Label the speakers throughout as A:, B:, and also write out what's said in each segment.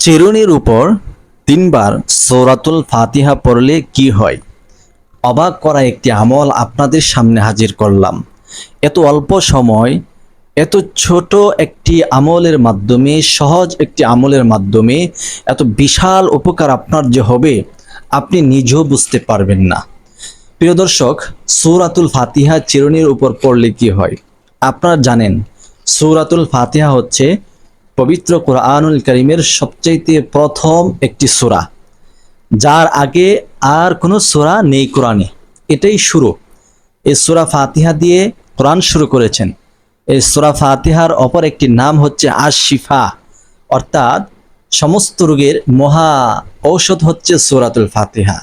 A: চিরুনির উপর তিনবার সৌরাতুল ফাতিহা পড়লে কি হয়? অবাক করা একটি আমল আপনাদের সামনে হাজির করলাম। এত অল্প সময়, এত ছোট একটি আমলের মাধ্যমে, সহজ একটি আমলের মাধ্যমে, এত বিশাল উপকার আপনার যে হবে, আপনি নিজেও বুঝতে পারবেন না। প্রিয় দর্শক, সৌরাতুল ফাতিহা চিরুনির উপর পড়লে কি হয়? আপনারা জানেন, সৌরাতুল ফাতিহা হচ্ছে পবিত্র কোরআনুল করিমের সবচাইতে প্রথম একটি সূরা, যার আগে আর কোনো সূরা নেই কোরআনে। এটাই শুরু। এই সূরা ফাতিহা দিয়ে কোরআন শুরু করেছেন। এই সূরা ফাতিহার অপর একটি নাম হচ্ছে আশিফা অর্থাৎ সমস্ত রোগের মহা ঔষধ হচ্ছে সূরাতুল ফাতিহা,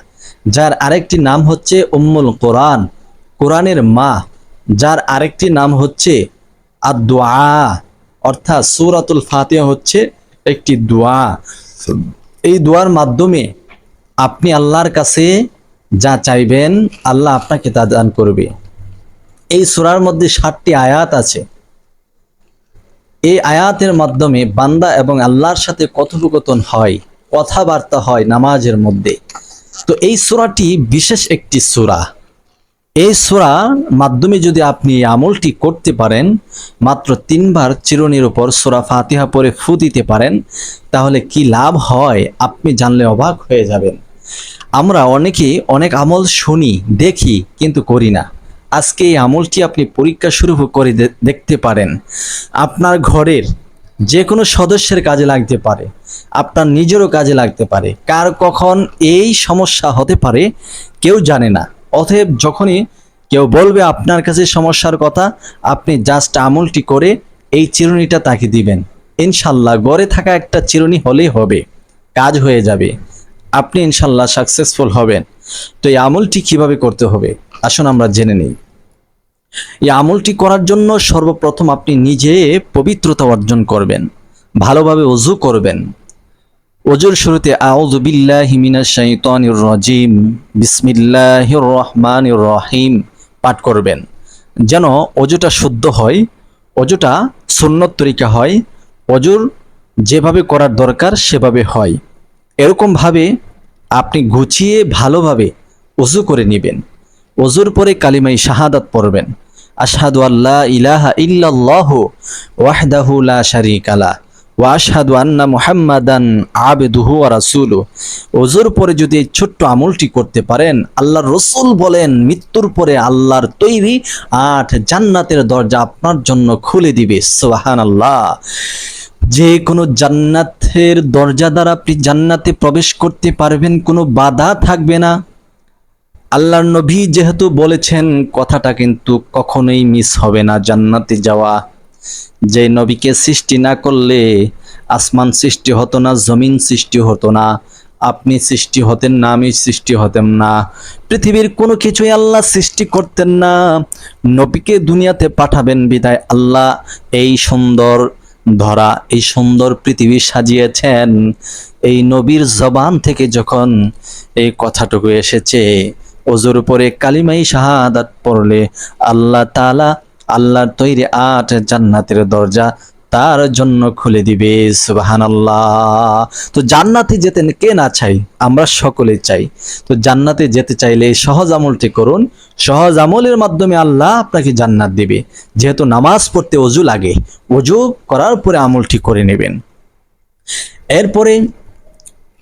A: যার আরেকটি নাম হচ্ছে উম্মুল কোরআন, কোরআনের মা, যার আরেকটি নাম হচ্ছে আদোয়া অর্থাৎ সূরাতুল ফাতিহা হচ্ছে একটি দোয়া। এই দোয়ার মাধ্যমে আপনি আল্লাহর কাছে যা চাইবেন, আল্লাহ আপনাকে তা দান করবে। এই সূরার মধ্যে ষাটটি আয়াত আছে। এই আয়াতের মাধ্যমে বান্দা এবং আল্লাহর সাথে কথোপকথন হয়, কথাবার্তা হয় নামাজের মধ্যে। তো এই সূরাটি বিশেষ একটি সূরা। এই সূরার মাধ্যমে যদি আপনি আমলটি করতে পারেন, মাত্র তিনবার চিরনির উপর সোরা ফাতিহা পরে ফু দিতে পারেন, তাহলে কি লাভ হয়? আপনি জানলে অবাক হয়ে যাবেন। আমরা অনেকেই অনেক আমল শুনি, দেখি, কিন্তু করি না। আজকে এই আমলটি আপনি পরীক্ষা শুরু করে দেখতে পারেন। আপনার ঘরের যে কোনো সদস্যের কাজে লাগতে পারে, আপনার নিজেরও কাজে লাগতে পারে। কার কখন এই সমস্যা হতে পারে, কেউ জানে না। অতএব যখনই কেউ বলবে আপনার কাছে সমস্যার কথা, আপনি জাস্ট আমলটি করে এই চিরুনিটা তাকে দিবেন। ইনশাল্লাহ গড়ে থাকা একটা চিরুনি হলেই হবে। কাজ হয়ে যাবে। আপনি ইনশাল্লাহ সাকসেসফুল হবেন। তো এই আমলটি কীভাবে করতে হবে? আসুন আমরা জেনে নিই। এই আমলটি করার জন্য সর্বপ্রথম আপনি নিজে পবিত্রতা অর্জন করবেন। ভালোভাবে অজু করবেন। অজুর শুরুতে রাজিম। বিসমিল্লাহির রহমানির রহিম। পাঠ করবেন। যেন অজুটা শুদ্ধ হয় অজুটা সুন্নত তরিকা হয় অজুর যেভাবে করার দরকার সেভাবে হয়। এরকমভাবে আপনি গুছিয়ে ভালোভাবে অজু করে নেবেন। অজুর পরে কালিমাই শাহাদাত পড়বেন। আশহাদু আল্লাহ ইলাহা ইল্লাল্লাহু ওয়াহদাহু লা শারীকা লা ওয়া আশহাদু আন্না মুহাম্মাদান আবদুহু রাসূলু ওজুর পরে যদি এই ছোট্ট আমলটি করতে পারেন, আল্লাহর রসুল বলেন, মৃত্যুর পরে আল্লাহর তৈরি আট জান্নাতের দরজা আপনার জন্য খুলে দিবে। সুবহানাল্লাহ। যে কোনো জান্নাতের দরজা দ্বারা আপনি জান্নাতে প্রবেশ করতে পারবেন, কোনো বাধা থাকবে না। আল্লাহর নবী যেহেতু বলেছেন, কথাটা কিন্তু কখনোই মিস হবে না জান্নাতে যাওয়া। যে নবীকে সৃষ্টি না করলে আসমান সৃষ্টি হতো না, জমিন সৃষ্টি হতো না। আপনি সৃষ্টি হতেন না, আমি সৃষ্টি হতেন না। পৃথিবীর কোনো কিছুই আল্লাহ সৃষ্টি করতেন না। নবীকে দুনিয়াতে পাঠাবেন বিদায়। আল্লাহ এই সুন্দর ধরা, এই সুন্দর পৃথিবী সাজিয়েছেন। এই নবীর জবান থেকে যখন এই কথাটুকু এসেছে, ওজোর উপরে কালিমাই শাহাদাত পড়লে আল্লাহ তাআলা আল্লাহর তৈরি আট জান্নাতের দরজা তার জন্য খুলে দিবে, সুবহানাল্লাহ। তো জান্নাতে যেতে কে না চাই? আমরা সকলে চাই। তো জান্নাতে যেতে চাইলে সহজ আমলটি করুন। সহজ আমলের মাধ্যমে আল্লাহ আপনাকে জান্নাত দিবে। যেহেতু নামাজ পড়তে অজু লাগে, অজু করার পরে আমলটি করে নেবেন। এরপরে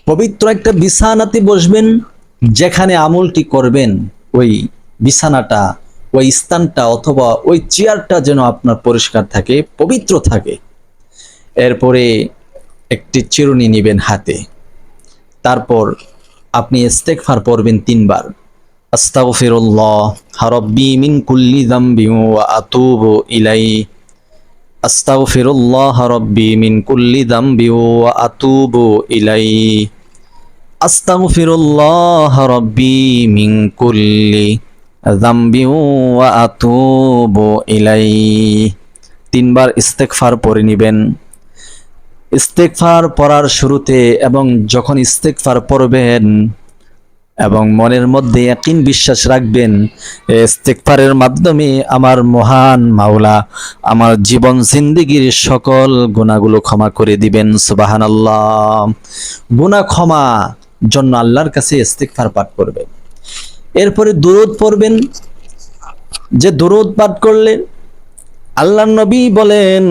A: পবিত্র একটা বিছানাতে বসবেন। যেখানে আমলটি করবেন, ওই বিছানাটা ওই স্থানটা অথবা ওই চেয়ারটা যেন আপনার পরিষ্কার থাকে, পবিত্র থাকে। এরপরে একটি চিরুনি নেবেন হাতে। তারপর আপনি ইস্তেগফার পড়বেন তিনবার। আস্তাগফিরুল্লাহ রাব্বি মিন কুল্লি যামবি ওয়া আতুবু ইলাই আস্তাগফিরুল্লাহ রাব্বি মিন কুল্লি যামবি ওয়া আতুবু ইলাই আস্তাগফিরুল্লাহ রাব্বি মিন কুল্লি যামবি ওয়া ইলাই। তিনবার ইস্তেগফার পড়ে নেবেন। ইস্তেগফার পড়ার শুরুতে এবং যখন ইস্তেগফার পড়বেন এবং মনের মধ্যে একই বিশ্বাস রাখবেন ইস্তেকফারের মাধ্যমে আমার মহান মাওলা আমার জীবন জিন্দিগির সকল গুণাগুলো ক্ষমা করে দিবেন সুবাহান আল্লাহ গুণা ক্ষমা জন্য আল্লাহর কাছে ইস্তেকফার পাঠ করবেন। এরপরে দুরুদ পড়বেন। যে দুরুদ পাঠ করলে আল্লাহ নবী বলেন,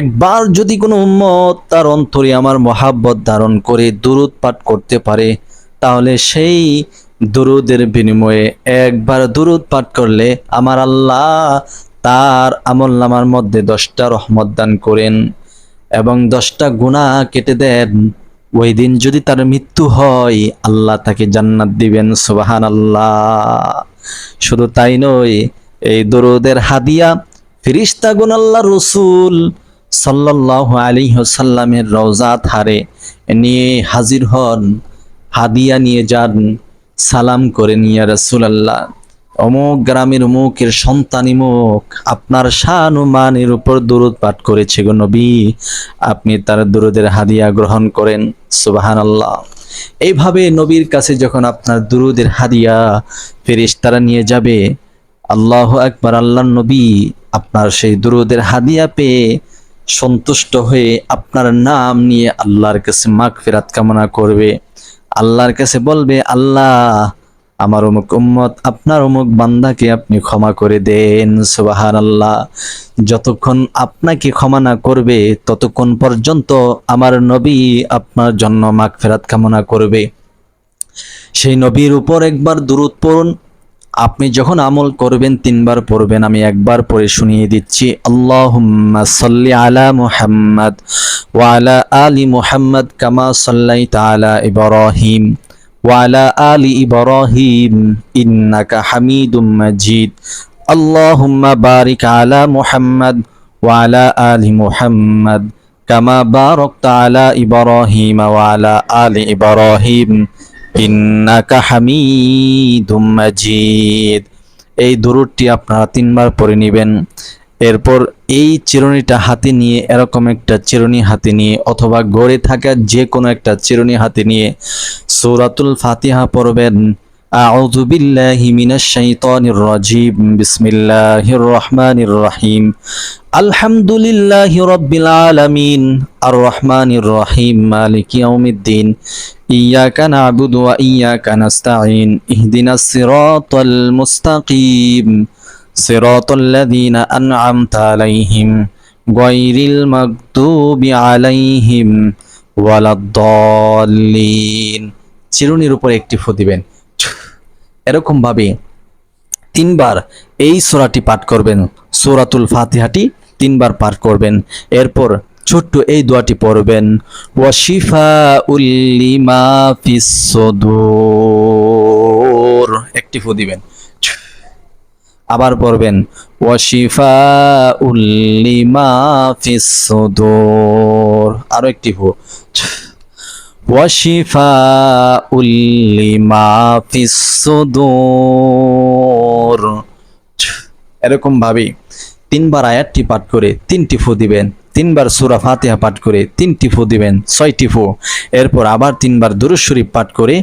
A: একবার যদি কোনো উম্মত তার অন্তরে আমার মহাব্বত ধারণ করে দুরুদ পাঠ করতে পারে, তাহলে সেই দুরুদের বিনিময়ে একবার দুরুদ পাঠ করলে আমার আল্লাহ তার আমল নামার মধ্যে দশটা রহমত দান করেন এবং দশটা গুণা কেটে দেন। ওই দিন যদি তার মৃত্যু হয়, আল্লাহ তাকে জান্নাত দিবেন সুবাহান আল্লাহ শুধু তাই নয়, এই দরুদের হাদিয়া ফিরিস্তা গুন আল্লাহ রসুল সাল্লাহ আলিহসাল্লামের রওজাত হারে নিয়ে হাজির হন, হাদিয়া নিয়ে যান, সালাম করে নিয়ে রসুল আল্লাহ অমুক গ্রামের মুখের সন্তানি মুখ, আপনার শান ও মানের উপর দরুদ পাঠ করেছে গো নবী। আপনি তার দরুদের হাদিয়া গ্রহণ করেন সুবাহান আল্লাহ এইভাবে নবীর কাছে যখন আপনার দুরুদের হাদিয়া ফেরিস তারা নিয়ে যাবে, আল্লাহ একবার আল্লাহ নবী আপনার সেই দুরুদের হাদিয়া পেয়ে সন্তুষ্ট হয়ে আপনার নাম নিয়ে আল্লাহর কাছে মাগ ফেরাত কামনা করবে। আল্লাহর কাছে বলবে, আল্লাহ আমার অমুক উম্মত, আপনার অমুক বান্দাকে আপনি ক্ষমা করে দেন সুবাহান আল্লাহ যতক্ষণ আপনাকে ক্ষমা না করবে, ততক্ষণ পর্যন্ত আমার নবী আপনার জন্য মাগ ফেরাত কামনা করবে। সেই নবীর উপর একবার দূরত পড়ুন। আপনি যখন আমল করবেন, তিনবার পড়বেন, আমি একবার পড়ে শুনিয়ে দিচ্ছি। আল্লাহুম্মা সাল্লি আলা মুহাম্মদ ওয়া আলা মুহাম্মদ কামা সাল্লাইতা আলা ইব্রাহিম। ওয়া আলি ইব্রাহিম ইন্নাকা হামিদুম মাজিদ আল্লাহুম্মা বারিক আলা মুহাম্মদ ওয়া আলি মুহাম্মদ কামা বারাকতা আলা ইব্রাহিম ওয়া আলি ইব্রাহিম ইন্নাকা হামিদুম মাজিদ এই দরুদটি আপনারা তিনবার পড়ে নেবেন। এরপর এই চিরুনিটা হাতে নিয়ে এরকম একটা চিরুনি হাতে নিয়ে অথবা গড়ে থাকা যে কোনো একটা চিরুনি হাতে নিয়ে সূরাতুল ফাতিহা পড়বেন أعوذ بالله من الشيطان الرجيم بسم الله الرحمن الرحيم الحمد لله رب العالمين الرحمن الرحيم مالك يوم الدين إياك نعبد وإياك نستعين اهدنا الصراط المستقيم সিরাতাল্লাযীনা আন'আমতা আলাইহিম গায়রিল মাগদুবি আলাইহিম ওয়ালাদ্দাল্লিন। চিরুনির উপর একটি ফু দিবেন। এরকমভাবে তিনবার এই সোরাটি পাঠ করবেন। সোরাতুল ফাতিহাটি তিনবার পাঠ করবেন। এরপর ছোট্ট এই দোয়াটি পড়বেন। ওয়াশিফা উল্লিমা ফিসদুর একটি ফু দিবেন। আবার পড়বেন ওয়াশিফা উল্লিমা ফিসদোর আরও একটি হু ওয়াশিফা উল্লিমা ফিসদোর এরকম ভাবে তিনবার আয়াতটি পাঠ করে তিনটি ফু দিবেন, তিনবার সুরা ফাতিহা পাঠ করে তিনটি ফু দিবেন, ছয়টি ফু, এরপর আবার তিনবার দুরুশরীফ পাঠ করে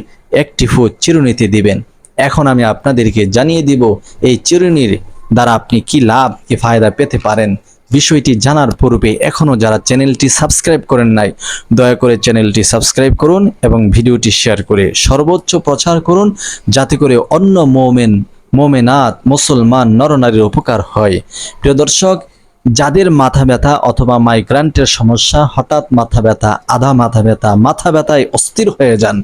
A: একটি ফু চিরুনীতি দিবেন। এখন আমি আপনাদেরকে জানিয়ে দিব, এই চিরুনির দ্বারা আপনি কি লাভ, কি ফায়দা পেতে পারেন? বিষয়টি জানার পূর্বে এখনও যারা চ্যানেলটি সাবস্ক্রাইব করেন নাই, দয়া করে চ্যানেলটি সাবস্ক্রাইব করুন এবং ভিডিওটি শেয়ার করে সর্বোচ্চ প্রচার করুন, যাতে করে অন্য মোমেন, মোমেনাত, মুসলমান নরনারীর উপকার হয়। প্রিয় দর্শক যাদের মাথা ব্যথা অথবা মাইগ্রান্টের সমস্যা, হঠাৎ মাথা ব্যথা, আধা মাথা ব্যথা, মাথা ব্যথায় অস্থির হয়ে যান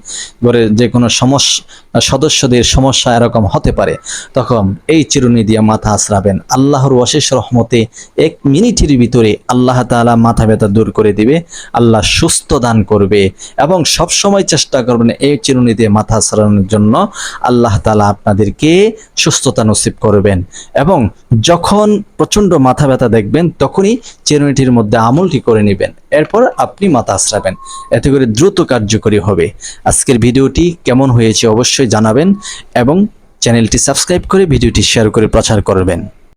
A: ঘরের যে কোনো সমস্যা সদস্যদের সমস্যা এরকম হতে পারে, তখন এই চিরুনি দিয়ে মাথা আশ্রাবেন আল্লাহর অশেষ রহমতে এক মিনিটের ভিতরে আল্লাহ তাআলা মাথা ব্যথা দূর করে দিবে, আল্লাহ সুস্থ দান করবে এবং সব সময় চেষ্টা করবেন এই চিরুনি দিয়ে মাথা আশ্রানোর জন্য আল্লাহ তাআলা আপনাদেরকে সুস্থতা নসিব করবেন এবং যখন প্রচণ্ড মাথা ব্যথা দেখবেন, তখনই চেরুনিটির মধ্যে আমলটি করে নেবেন। এরপর আপনি মাথা আশ্রাবেন এতে করে দ্রুত কার্যকরী হবে। আজকের ভিডিওটি কেমন হয়েছে অবশ্যই জানাবেন এবং চ্যানেলটি সাবস্ক্রাইব করে ভিডিওটি শেয়ার করে প্রচার করবেন।